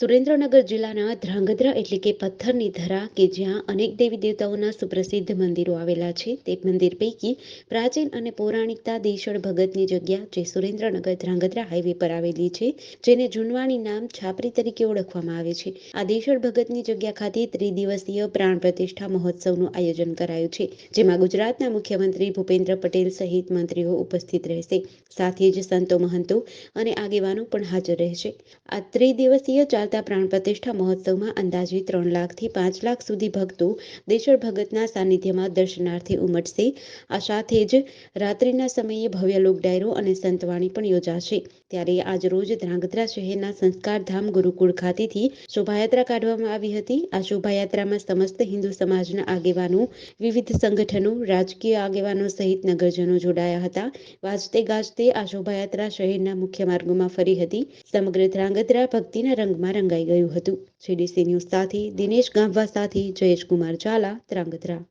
સુરેન્દ્રનગર જિલ્લાના ધ્રાંગધ્રા એટલે કે પથ્થરની ધરા કે જ્યાં અનેક દેવી દેવતાઓના સુપ્રસિદ્ધ મંદિરો આવેલા છે, તે મંદિર પૈકી પ્રાચીન અને પૌરાણિકતા દેશળ ભગતની જગ્યા જે સુરેન્દ્રનગર ધ્રાંગધ્રા હાઈવે પર આવેલી છે, જેને જૂનવાણી નામ છાપરી તરીકે ઓળખવામાં આવે છે. આ દેશળ ભગતની જગ્યા ખાતે ત્રિદિવસીય પ્રાણ પ્રતિષ્ઠા મહોત્સવનું આયોજન કરાયું છે, જેમાં ગુજરાતના મુખ્યમંત્રી ભૂપેન્દ્ર પટેલ સહિત મંત્રીઓ ઉપસ્થિત રહેશે. સાથે જ સંતો મહંતો અને આગેવાનો પણ હાજર રહેશે. આ ત્રિદિવસીય ચાલતા પ્રાણ પ્રતિષ્ઠા મહોત્સવમાં અંદાજે ત્રણ લાખથી પાંચ લાખ સુધી ભક્તો દેશળ ભગતના સાનિધ્યમાં દર્શનાર્થે ઉમટશે. આ સાથે જ રાત્રિના સમયે ભવ્ય લોક અને સંતવાણી પણ યોજાશે. ત્યારે આજરોજ ધ્રાંગધ્રા શહેરના સંસ્કારધામ ગુરુકુળ ખાતેથી શોભાયાત્રા કાઢવામાં આવી હતી. આ શોભાયાત્રામાં સમસ્ત હિન્દુ સમાજના આગેવાનો, વિવિધ સંગઠનો, રાજકીય આગેવાનો સહિત નગરજનો જોડાયા હતા. વાજતે ગાજતે આ શોભાયાત્રા શહેરના મુખ્ય માર્ગોમાં ફરી હતી. સમગ્ર ધ્રાંગધ્રા ભક્તિના રંગમાં રંગાઈ ગયું હતું. સીડીસી ન્યૂઝ સાથે દિનેશ ગાંભવા સાથે જયેશ કુમાર ઝાલા ધ્રાંગધ્રા